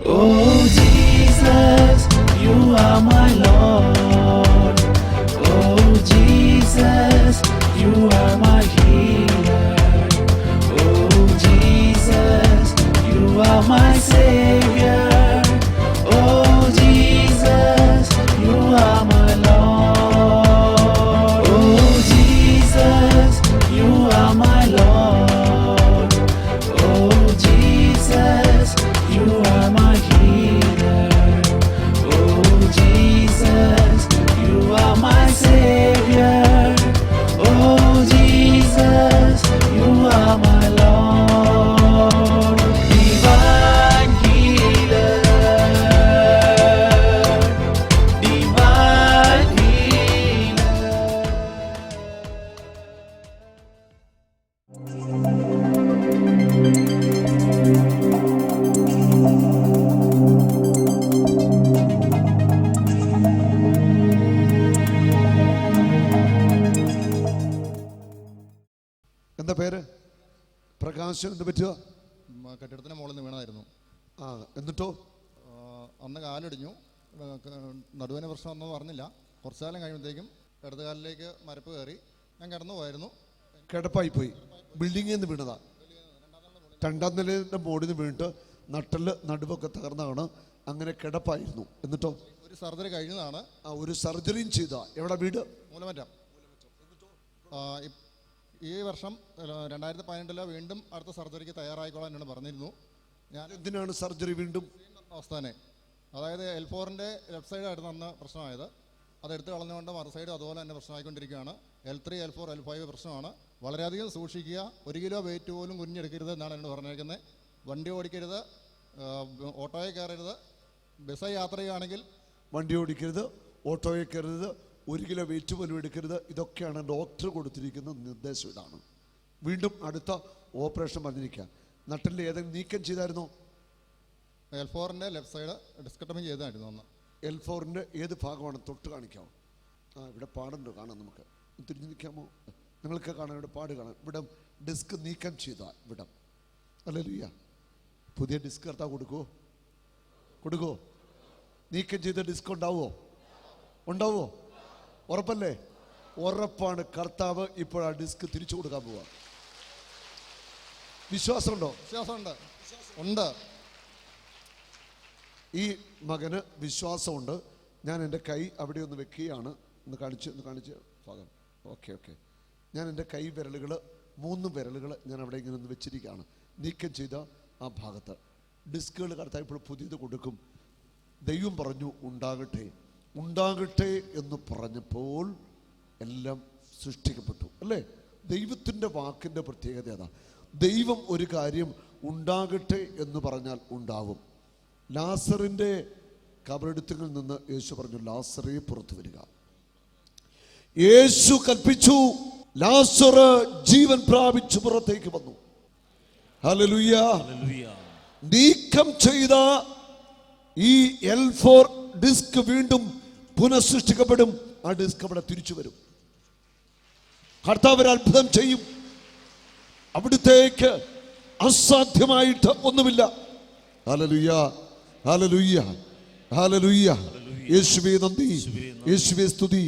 Oh എന്താ പേര്? പ്രകാശൻ എന്ത് പറ്റുക? കെട്ടിടത്തിന് മുകളിൽ നിന്ന് വീണതായിരുന്നു. ആ എന്നിട്ടോ? അന്ന് കാലടിഞ്ഞു. നടുവിന് പ്രശ്നമൊന്നും പറഞ്ഞില്ല. കുറച്ചു കാലം കഴിയുമ്പോഴത്തേക്കും ഇടത് കാലിലേക്ക് മരപ്പ് കയറി. ഞാൻ കിടന്നു പോയിരുന്നു കിടപ്പായി പോയി ബിൽഡിങ്ങിൽ നിന്ന് വീണതാ. രണ്ടാം നിലയുടെ മോടിൽ നിന്ന് വീണിട്ട് നട്ടൽ നടുവൊക്കെ തകർന്നതാണ്. അങ്ങനെ കിടപ്പായിരുന്നു. എന്നിട്ടോ? ഒരു സർജറി കഴിഞ്ഞതാണ്. ആ ഒരു സർജറിയും ചെയ്ത. എവിടെ വീട്? മൂലമറ്റം. ഈ വർഷം രണ്ടായിരത്തി പതിനെട്ടിലോ വീണ്ടും അടുത്ത സർജറിക്ക് തയ്യാറായിക്കോളാൻ എന്നോട് പറഞ്ഞിരുന്നു. ഞാൻ എന്തിനാണ് സർജറി വീണ്ടും? അവസ്ഥ തന്നെ അതായത് എൽ ഫോറിന്റെ ലെഫ്റ്റ് സൈഡായിരുന്നു അന്ന് പ്രശ്നമായത്. അത് എടുത്ത് കളഞ്ഞുകൊണ്ട് മറു സൈഡ് അതുപോലെ തന്നെ പ്രശ്നമായിക്കൊണ്ടിരിക്കുകയാണ്. L three L four L five പ്രശ്നമാണ്. വളരെയധികം സൂക്ഷിക്കുക. ഒരു കിലോ വെയിറ്റ് പോലും കുഞ്ഞെടുക്കരുത് എന്നാണ് എന്നോട് പറഞ്ഞിരിക്കുന്നത്. വണ്ടി ഓടിക്കരുത്. ഓട്ടോയെ ഓട്ടോയിൽ കയറരുത്. ബസ്സിൽ യാത്ര ചെയ്യുകയാണെങ്കിൽ വണ്ടി ഓടിക്കരുത്. ഓട്ടോയിൽ കയറരുത്. ഒരു കിലോ വെയിറ്റ് പോലും എടുക്കരുത്. ഇതൊക്കെയാണ് ഡോക്ടർ കൊടുത്തിരിക്കുന്ന നിർദ്ദേശം ഇതാണ്. വീണ്ടും അടുത്ത ഓപ്പറേഷൻ വന്നിരിക്കുക. നട്ടിൽ ഏതെങ്കിലും നീക്കം ചെയ്തായിരുന്നോ? എൽ ഫോറിന്റെ ലെഫ്റ്റ് സൈഡ് ഡിസ്കട്ടമി ചെയ്തായിരുന്നു അന്ന്. എൽ ഫോറിന്റെ ഏത് ഭാഗമാണ്? തൊട്ട് കാണിക്കാമോ ആ ഇവിടെ പാടുണ്ട് കാണാം നമുക്ക്. തിരിഞ്ഞു നിൽക്കാമോ? നിങ്ങൾക്ക് കാണാം ഇവിടെ പാട് കാണാം. ഇവിടെ ഡിസ്ക് നീക്കം ചെയ്ത ഇവിടം. അല്ലല്ലോ പുതിയ ഡിസ്ക് കർത്താവ് കൊടുക്കുമോ കൊടുക്കുമോ നീക്കം ചെയ്ത ഡിസ്ക് ഉണ്ടാവുമോ ഉണ്ടാവുമോ ഉറപ്പല്ലേ? ഉറപ്പാണ് കർത്താവ് ഇപ്പോൾ ആ ഡിസ്ക് തിരിച്ചു കൊടുക്കാൻ പോവാ. വിശ്വാസമുണ്ടോ? വിശ്വാസമുണ്ട്. ഉണ്ട്. ഈ മകന് വിശ്വാസമുണ്ട്. ഞാൻ എന്റെ കൈ അവിടെ ഒന്ന് വെക്കുകയാണ്. ഒന്ന് കാണിച്ച് ഒന്ന് കാണിച്ച്. ഭാഗം. Okay okay. ഞാൻ എന്റെ കൈ വിരലുകൾ മൂന്ന് വിരലുകൾ ഞാൻ അവിടെ ഇങ്ങനെ ഒന്ന് വെച്ചിരിക്കുകയാണ്. നീക്കം ചെയ്ത ആ ഭാഗത്ത്. ഡിസ്കുകൾ കടത്താൻ ഇപ്പോൾ പുതിയത് കൊടുക്കും. ദൈവം പറഞ്ഞു ഉണ്ടാകട്ടെ. ഉണ്ടാകട്ടെ എന്ന് പറഞ്ഞപ്പോൾ എല്ലാം സൃഷ്ടിക്കപ്പെട്ടു അല്ലേ? ദൈവത്തിന്റെ വാക്കിന്റെ പ്രത്യേകത അതാ. ദൈവം ഒരു കാര്യം ഉണ്ടാകട്ടെ എന്ന് പറഞ്ഞാൽ ഉണ്ടാവും. ലാസറിന്റെ കബറെടുത്തുകളിൽ നിന്ന് യേശു പറഞ്ഞു ലാസറെ പുറത്തു വരിക. യേശു കൽപ്പിച്ചു ലാസർ ജീവൻ പ്രാപിച്ചു പുറത്തേക്ക് വന്നു. നീക്കം ചെയ്ത ഈ എൽ ഫോർ ഡിസ്ക് വീണ്ടും പുനഃസൃഷ്ടിക്കപ്പെടും ആ ഡിസ്ക് അവിടെ തിരിച്ചു വരും. കർത്താവ് ഒരു അത്ഭുതം ചെയ്യും. അവിടുത്തേക്ക് അസാധ്യമായിട്ട് ഒന്നുമില്ല. Hallelujah hallelujah hallelujah. യേശുവേ നന്ദി യേശുവേ സ്തുതി.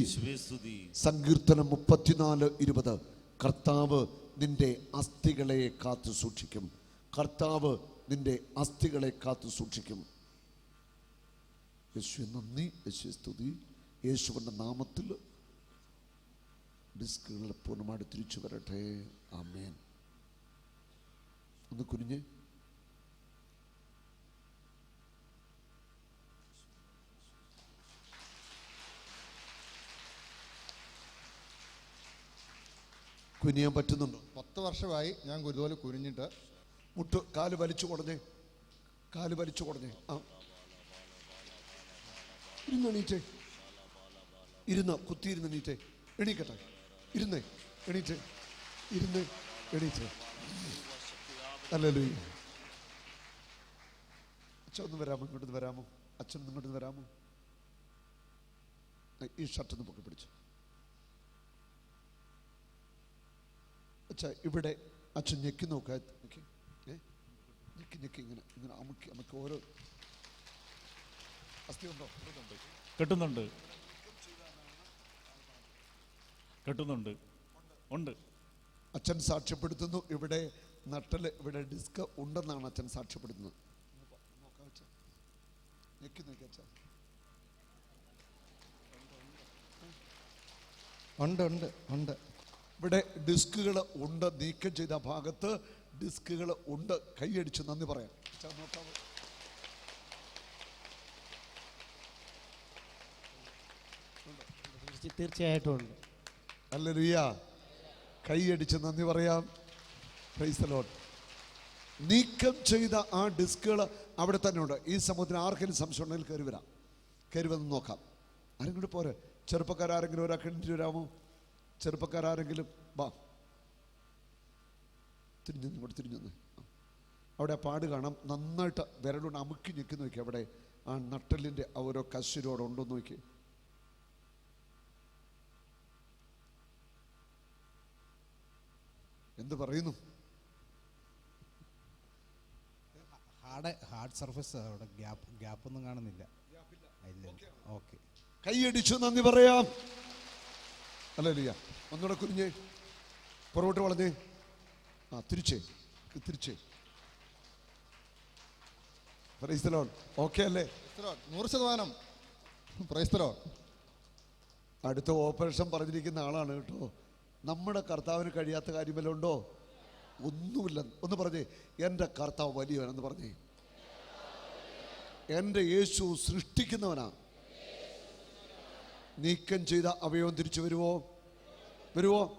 സങ്കീർത്തനം മുപ്പത്തിനാല് ഇരുപത്. കർത്താവ് നിന്റെ അസ്ഥികളെ കാത്തു സൂക്ഷിക്കും കർത്താവ് നിന്റെ അസ്ഥികളെ കാത്തു സൂക്ഷിക്കും യേശു നന്ദി. യേശു സ്തുതി. യേശുവിന്റെ നാമത്തിൽ ഡിസ്കുകൾ പൂർണമായിട്ട് തിരിച്ചു വരട്ടെ. ആമേൻ. ഒന്ന് കുനിഞ്ഞ്. കുനിയാൻ പറ്റുന്നുണ്ടോ? പത്ത് വർഷമായി ഞാൻ ഒരുപോലെ കുനിഞ്ഞിട്ട്. മുട്ട് കാൽ വലിച്ചു കുടഞ്ഞേ. കാൽ വലിച്ചു കുടഞ്ഞേ. ആ. ഇരുന്ന് എണീറ്റേ. ഇരുന്ന കുത്തിയിരുന്ന് എണീറ്റേ. എണീക്കട്ടെ. ഇരുന്നേ എണീറ്റേ. ഇരുന്ന് എണീറ്റേ. അല്ലല്ലോ അച്ഛൻ ഒന്ന് വരാമോ? ഇങ്ങോട്ട് വരാമോ? അച്ഛൻ ഇങ്ങോട്ടൊന്ന് ഇങ്ങോട്ട് വരാമോ? ഈ ഷർട്ട് ഒന്ന് പൊക്കി പിടിച്ചു. അച്ഛാ ഇവിടെ അച്ഛൻ ഞെക്കി നോക്കാൻ ഞെക്കി ഞെക്കി ഞെക്കി ഇങ്ങനെ ഇങ്ങനെ അമുക്കി നമുക്ക് ഓരോ കെട്ടുന്നുണ്ട്. കെട്ടുന്നുണ്ട്. ഉണ്ട്. അച്ഛൻ സാക്ഷ്യപ്പെടുത്തുന്നു. ഇവിടെ നട്ടൽ ഇവിടെ ഡിസ്ക് ഉണ്ടെന്നാണ് അച്ഛൻ സാക്ഷ്യപ്പെടുത്തുന്നത്. ഉണ്ട് ഉണ്ട് ഉണ്ട്. ഇവിടെ ഡിസ്കുകൾ ഉണ്ട്. നീക്കം ചെയ്ത ഭാഗത്ത് ഡിസ്കുകൾ ഉണ്ട്. കൈയടിച്ച് നന്ദി പറയാം. അച്ഛാ, തീർച്ചയായിട്ടും ഉണ്ട്. ഹല്ലേലൂയ. കൈയടിച്ച് നന്ദി പറയാം. നീക്കം ചെയ്ത ആ ഡിസ്കുകൾ അവിടെ തന്നെ ഉണ്ട്. ഈ സമൂഹത്തിന് ആർക്കെങ്കിലും സംശയം ഉണ്ടെങ്കിൽ കയറി വരാം. കയറി വന്ന് നോക്കാം. ആരെങ്കിലും പോരെ? ചെറുപ്പക്കാരെങ്കിലും ഒരാൾക്ക് എണീറ്റ് വരാമോ? ചെറുപ്പക്കാരെങ്കിലും വാ. തിരിഞ്ഞു ഇങ്ങോട്ട് തിരിഞ്ഞു. അവിടെ പാട് കാണാം. നന്നായിട്ട് വിരലുകൊണ്ട് അമുക്കി നിൽക്കുന്ന നോക്കി അവിടെ. ആ നട്ടലിന്റെ ഓരോ കശുരോടുണ്ടോ നോക്കി. എന്ത് പറയുന്നു? ഹാർഡ് ഹാർഡ് സർഫസ് അവിടെ ഗ്യാപ്പ് ഗ്യാപ്പ് ഒന്നും കാണുന്നില്ല. ഇല്ല. ഓക്കെ. കൈയടിച്ചു നന്ദി പറയാം. അല്ലല്ല ഒന്നുകൂടെ കുഞ്ഞേ പുറകോട്ട് വളഞ്ഞേ. ആ തിരിച്ചേ. തിരിച്ചേ. പ്രൈസ്തലോൺ ഓക്കെ അല്ലേ. നൂറ് ശതമാനം. പ്രൈസ്തലോൺ അടുത്ത ഓപ്പറേഷൻ പറഞ്ഞിരിക്കുന്ന ആളാണ് കേട്ടോ. നമ്മുടെ കർത്താവിന് കഴിയാത്ത കാര്യം ഉണ്ടോ? ഒന്നുമില്ല. ഒന്ന് പറഞ്ഞേ എന്റെ കർത്താവ് വലിയവനെന്ന് പറഞ്ഞേ. എന്റെ യേശു സൃഷ്ടിക്കുന്നവനാ. നീക്കം ചെയ്ത അവയവം തിരിച്ചു വരുമോ വരുമോ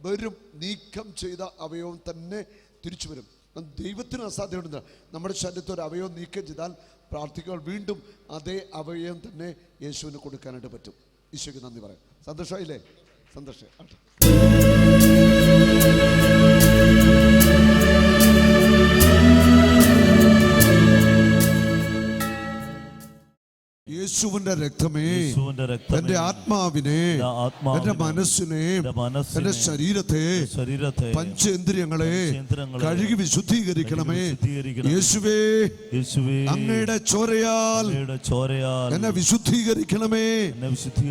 വരും. നീക്കം ചെയ്ത അവയവം തന്നെ തിരിച്ചു വരും. ദൈവത്തിന് അസാധ്യമുണ്ട് നമ്മുടെ ശരീരത്തിൽ ഒരു അവയവം നീക്കം ചെയ്താൽ പ്രാർത്ഥിക്കുമ്പോൾ വീണ്ടും അതേ അവയവം തന്നെ യേശുവിന് കൊടുക്കാനായിട്ട് പറ്റും. ഈശോയ്ക്ക് നന്ദി പറയാം. സന്തോഷമായില്ലേ? സന്തോഷം യേശുവിന്റെ രക്തമേ. എന്റെ ആത്മാവിനെ എന്റെ മനസ്സിനെ എന്റെ ശരീരത്തെ ശരീരത്തെ പഞ്ചേന്ദ്രിയങ്ങളെ കഴുകി വിശുദ്ധീകരിക്കണമേ. യേശുവേ യേശുവേ അങ്ങയുടെ ചോരയാൽ എന്നെ വിശുദ്ധീകരിക്കണമേ.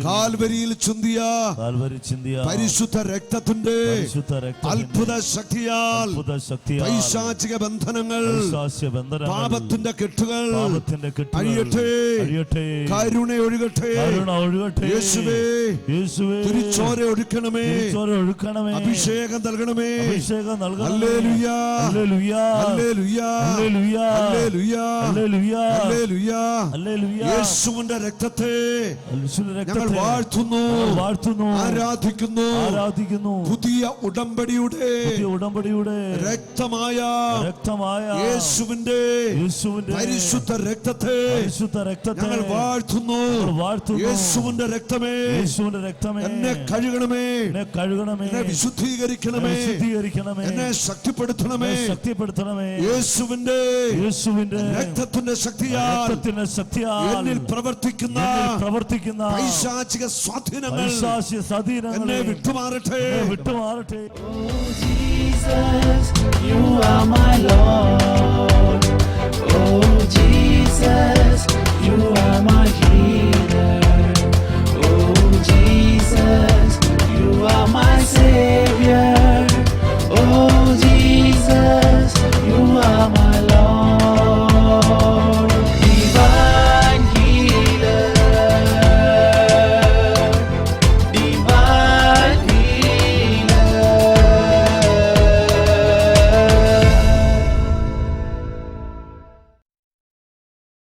കാൽവരിയിൽ ചുന്തിയ പരിശുദ്ധ രക്തത്തിന്റെ അത്ഭുത ശക്തിയാൽ പൈശാചിക ബന്ധനങ്ങൾ പാപത്തിന്റെ കെട്ടുകൾ അഴിയട്ടെ. കരുണ ഒഴുകട്ടെ കരുണ ഒഴുകട്ടെ യേശുവേ യേശുവേ തിരിച്ചോര ഒഴുക്കണമേ തിരിച്ചോര ഒഴുക്കണമേ അഭിഷേകം നൽകണമേ അഭിഷേകം നൽകണമേ hallelujah. Hallelujah hallelujah. Hallelujah. Hallelujah. Hallelujah. Hallelujah. യേശുവിന്റെ രക്തത്തെ യേശുവിന്റെ ഞങ്ങൾ രക്തത്തെ വാഴ്ത്തുന്നു വാഴ്ത്തുന്നു ആരാധിക്കുന്നു ആരാധിക്കുന്നു പുതിയ ഉടമ്പടിയുടെ പുതിയ ഉടമ്പടിയുടെ രക്തമായ രക്തമായ യേശുവിന്റെ യേശുവിന്റെ പരിശുദ്ധ രക്തത്തെ പരിശുദ്ധ രക്തത്തെ ഞങ്ങൾ ഞങ്ങൾ വാഴ്ത്തുന്നു. യേശുവിന്റെ രക്തമേ. യേശുവിന്റെ രക്തമേ. എന്നെ കഴുകണമേ. എന്നെ കഴുകണമേ. എന്നെ വിശുദ്ധീകരിക്കണമേ. എന്നെ വിശുദ്ധീകരിക്കണമേ. എന്നെ ശക്തിപ്പെടുത്തണമേ. എന്നെ ശക്തിപ്പെടുത്തണമേ. യേശുവിന്റെ യേശുവിന്റെ രക്തത്തിന്റെ ശക്തിയാൽ രക്തത്തിന്റെ ശക്തിയാൽ എന്നിൽ പ്രവർത്തിക്കുന്ന എന്നിൽ പ്രവർത്തിക്കുന്ന പൈശാചിക സ്വാധീനങ്ങൾ എന്നെ വിട്ടുമാറട്ടെ. എന്നെ വിട്ടുമാറട്ടെ. ഓ Jesus,